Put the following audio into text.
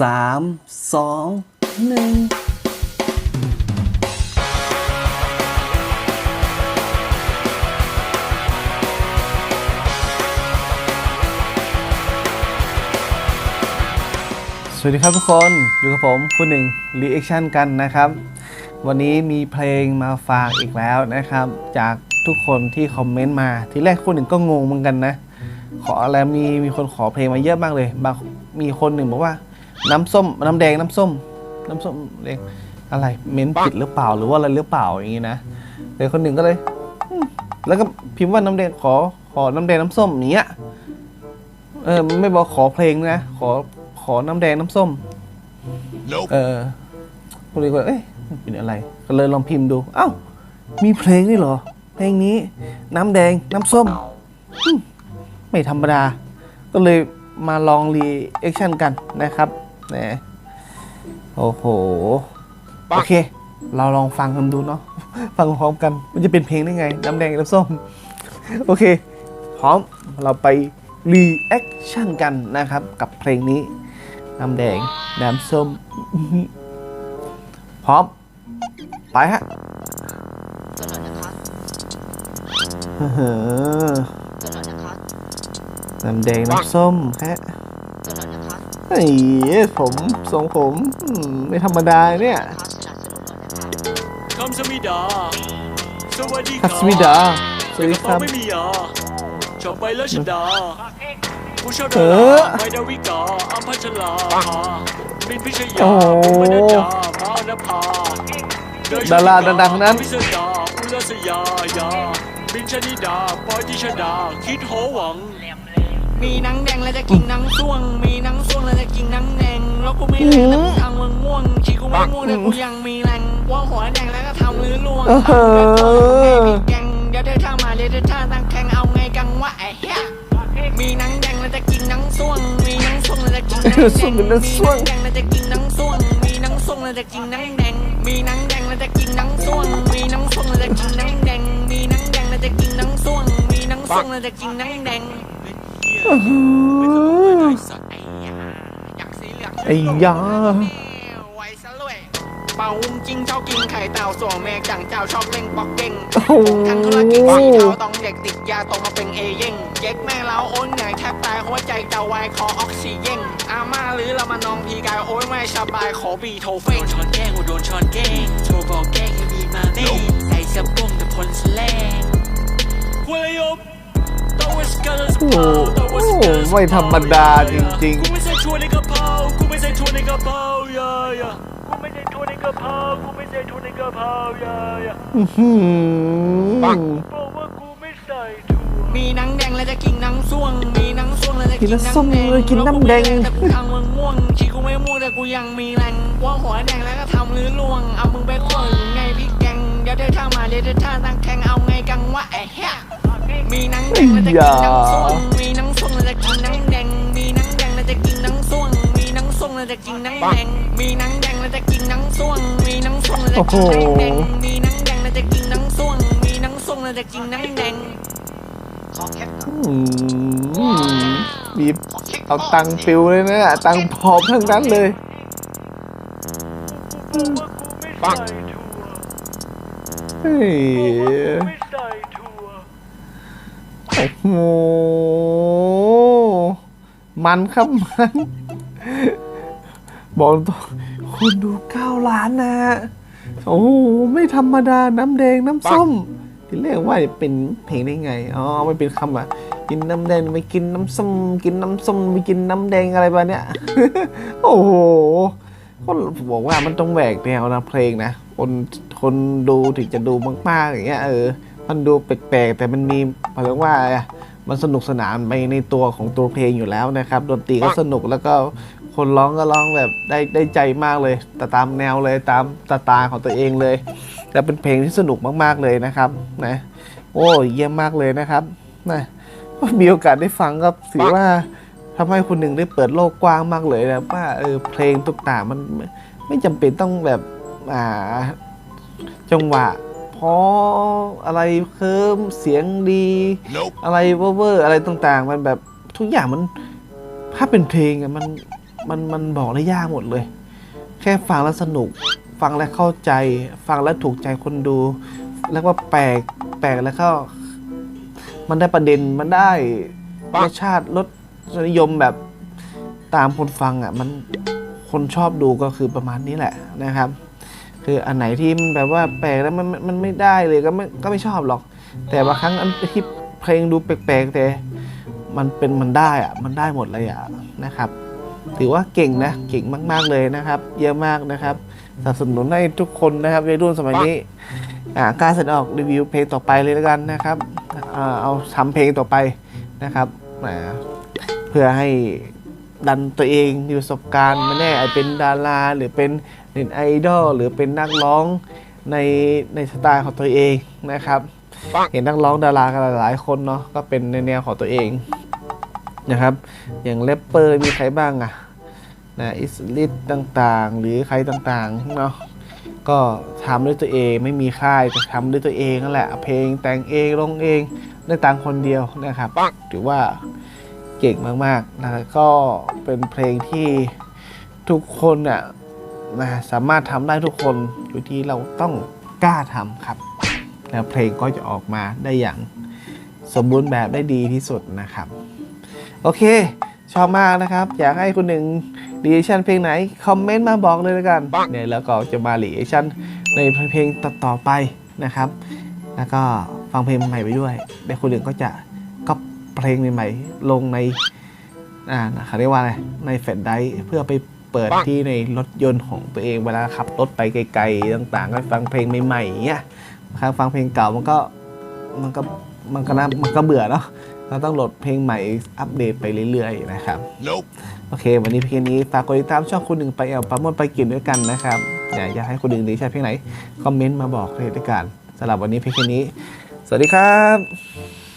สามสองหนึ่งสวัสดีครับทุกคน อยู่กับผมคุณหนึ่งรีแอคชั่นกันนะครับ วันนี้มีเพลงมาฝากอีกแล้วนะครับ จากทุกคนที่คอมเมนต์มาทีแรกคนหนึ่งก็งงเหมือนกันนะ ขออะไรมีมีคนขอเพลงมาเยอะมากเลยบางมีคนหนึ่งบอกว่า น้ำส้ม น้ำแดง น้ำส้ม น้ำส้มแดงอะไร เม้นผิดหรือเปล่า หรือว่าอะไรหรือเปล่าอย่างนี้นะเลยคนหนึ่งก็เลยอืมแล้วก็พิมพ์ว่าน้ำแดงขอ ขอน้ำแดงน้ำส้มอย่างเงี้ย เออไม่บอกขอเพลงนะ ขอ ขอน้ำแดงน้ำส้ม เออคนเลยก็เอ๊ะมันเป็นอะไร ก็เลยลองพิมพ์ดู เอ้า มีเพลงนี่เหรอ เพลงนี้ น้ำแดงน้ำส้มอืมไม่ธรรมดา ก็เลยมาลองรีแอคชั่นกันนะครับ แหมโอ้โห โอเค เราลองฟังกันดูเนาะฟังพร้อมกัน มันจะเป็นเพลงได้ไง น้ำแดงน้ำส้ม โอเค พร้อมเราไปรีแอคชั่นกันนะครับ กับเพลงนี้ น้ำแดง น้ำส้ม พร้อม ไปฮะกำหนดนะครับเฮ้อกำหนดนะครับน้ำแดง น้ำส้มฮะกำหนด นะครับเฮ้ยผมทรงผมอืมไม่ธรรมดาเนี่ยครับสนับสนุนนะครับคำสมิดา สวัสดีคคัรับสมิดาสวัสดีกคระรัเป๋าบไม่มียาชอบไปแล้วชดา ผู้ชอบเอดาอราไม่ดาวิกาอัมพัชลาภามินพิชยาโอ้โหบุญมนัดดามาอนภาเนยดาราดังๆทั้งนั้น พิสดาอุลสยายาบินชนิดาปอยติชดา คิดโหวัง มีหนังแดงแล้วจะกินหนังส่วง มีหนังส่วงแล้วจะกินหนังแดง แล้วกูไม่แรงแต่กูทำมึงม่วงชีกูไม่ม่วงแต่กูยังมีแรงว่าหัวแดงแล้วก็ทำลื้อลวงเออทำแบบตัวของแม่พี่แกงเดี๋ยวเธอท่ามาเดี๋ยวเธอท่าตั้งแข่งเอาไงกังวะไอ้เหี้ยมีหนังแดงแล้วจะกินหนังส่วง มีหนังส่วงแล้วจะกินหนังแดส่วงงเป็นหนังมีส่หวนังงแดงแล้วจะกินหนังส่วง มีหนังส่วงแล้วจะกินหนังแดง มีหนังแดงแล้วจะกินหนังส่วง มีหนังส่วงแล้วจะกินหนังแดง มีหนังแดงแล้วจะกินหนังส่วง มีหนังส่วงแล้วจะกินหนังแดง อยากสีเหลืองไอ้ยา ไว้ซะเลยเป่าวุ้งจิ้งชอบกินไข่เต่าส่วนแม่จังเจ้าชอบเล่นป๊อกเก่ง โอ้โหทางธุรกิจสีเทาต้องเด็กติดยาโตมาเป็นเอเย่งเจ๊กแม่เราโอนเหนื่อยแทบตายหัวใจจะวายคอออกซิเจนอาม่าหรือเรามานองพีกายโอ้ยไม่สบายขอบีโทเฟโดนช้อนแกล้งกูโดนช้อนแกล้งโทรบอกแกล้งให้มีมาเม่ใส่สะบุ้งแต่พลสแลงคุยยบต้องวัสกันสโอ้โหปองวัสกัน ไม่ธรรมดาจริงกูไม่ใส่ถั่วในกระเพรากูไม่ใส่ถั่วในกระเพราอย่าอย่ากูไม่ใส่ถั่วในกระเพรากูไม่ใส่ถั่วในกระเพราอย่าอย่าๆอื้อหือบอกว่ากูไม่ใส่ถั่วมีหนังแดงแล้วจะกินหนังส่วง มีหนังส่วงแล้วจะกินหนังกินน้ำส้มแดงเลยกินน้ำแดงล้วกูไม่แต่กูทำมึงม่วงชีกูไม่ม่วงแต่กูยังมีแรงว่าหัวแดงแล้วก็ทำลื้อลวง เอามึงไปขวงไงพี่แกงเดี๋ยวเธอท่ามาเดี๋ยวเธอท่าตั้งแข่งเอาไงกังวะไอ้เหี้ยมีหนังแดงแล้วจะกินหนังส่วงมีหนังส่วงแล้ว จะกินนังแดง มีนังแดงแล้วจะกินนังส่วง มีนังส่วงแล้วจะกินนังแดง มีนังแดงแล้วจะกินนังส่วง มีนังส่วงแล้วจะกินนังแดง มีนังแดงแล้วจะกินนังส่วง มีนังส่วงแล้วจะกินนังแดงขอแค่อืมบีบเอาตังค์ปิวเลยนะตังพร้อมทั้งนั้นเลยปังเฮ้ยโอ้โห มันครับมันบอกตรงคนดูเก้าล้านนะโอ้ไม่ธรรมดาน้ำแดงน้ำส้มทีแรกว่าจะเป็นเพลงได้ไงอ๋อไม่เป็นคำอะกินน้ำแดงไปกินน้ำส้มกินน้ำส้มไปกินน้ำแดงอะไรแบบเนี้ยโอ้โหก็บอกว่ามันต้องแหวกแนวนะเพลงนะคนคนดูถึงจะดูมากๆอย่างเงี้ยเออมันดูแปลกๆแต่มันมีเรียกว่าอะไรอะ มันสนุกสนานไปในตัวของตัวเพลงอยู่แล้วนะครับดนตรีก็สนุกแล้วก็คนร้องก็ร้องแบบได้ได้ใจมากเลยแต่ตามแนวเลยตามสไตล์ของตัวเองเลยและเป็นเพลงที่สนุกมากๆเลยนะครับนะโอ้เยี่ยมมากเลยนะครับนะมีโอกาสได้ฟังก็ถือว่าทำให้คนหนึ่งได้เปิดโลกกว้างมากเลยนะว่าเออเพลงตุกต่างมันไม่ไม่จำเป็นต้องแบบอ่าจังหวะ เพราะอะไรเคิมเสียงดีอะไรเวอร์ๆอะไรต่างๆ มันแบบทุกอย่างมันถ้าเป็นเพลงอะมันมันมันบอกได้ยากหมดเลย แค่ฟังแล้วสนุก ฟังแล้วเข้าใจ ฟังแล้วถูกใจคนดู แล้วก็แปลกแปลกแล้วก็มันได้ประเด็นมันได้รสชาติรสนิยมแบบตามคนฟังอะมันคนชอบดูก็คือประมาณนี้แหละนะครับ คืออันไหนที่มันแบบว่าแปลกแล้วมันมันไม่ได้เลยก็ไม่ก็ไม่ชอบหรอก แต่บางครั้งอันที่เพลงดูแปลกๆแต่มันเป็นมันได้อะมันได้หมดเลยอะนะครับ ถือว่าเก่งนะเก่งมาก ๆเลยนะครับ เยอะมากนะครับสนับสนุนให้ทุกคนนะครับในรุ่นสมัยนี้อ่ากล้าแสดงออกรีวิวเพลงต่อไปเลยแล้วกันนะครับเอาทำเพลงต่อไปนะครับเพื่อให้ดันตัวเองมีประสบการณ์ไม่แน่อาจเป็นดาราหรือเป็น น็ตไอดอลหรือเป็นนักร้องในในสไตล์ของตัวเองนะครับเห็นนักร้องดารากันหลายๆคนเนาะก็เป็นในแนวของตัวเองนะครับ อย่างแรปเปอร์มีใครบ้างอะนะอิสลิตต่างๆ หรือใครต่างๆเนาะก็ทำด้วยตัวเองไม่มีค่ายแต่ทำด้วยตัวเองนั่นแหละเอาเพลงแต่งเองลงเองได้ตังค์คนเดียวนะครับถือว่าเก่งมากๆนะก็เป็นเพลงที่ทุกคนอะ นะสามารถทำได้ทุกคนอยู่ที่เราต้องกล้าทำครับ แล้วเพลงก็จะออกมาได้อย่างสมบูรณ์แบบได้ดีที่สุดนะครับ โอเค ชอบมากนะครับ อยากให้คุณหนึ่งรีแอคชั่นเพลงไหน คอมเมนต์มาบอกเลยแล้วกันเนี่ยแล้วก็จะมารีแอคชั่นในเพลงต่อๆไปนะครับ แล้วก็ฟังเพลงใหม่ไปด้วยแต่คุณหนึ่งก็จะก็เพลงใหม่ๆลงในอ่าเขาเรียกว่าอะไรในแฟลชไดเพื่อไป เปิดที่ในรถยนต์ของตัวเองเวลาขับรถไปไกลๆต่าง ๆ ก็ฟังเพลงใหม่ๆเงี้ยบางครั้งฟังเพลงเก่ามันก็มันก็มันก็น่ามันก็เบื่อเนาะเราต้องโหลดเพลงใหม่อัปเดตไปเรื่อยๆนะครับโอเค วันนี้เพลงนี้ฝากกดติดตามช่องคุณหนึ่งไปแอลปราโมดไปกินด้วยกันนะครับอยากอยากให้คุณหนึ่งดีใช่เพลงไหนคอมเมนต์มาบอกเลยด้วยกันสำหรับวันนี้เพลงนี้ สวัสดีครับ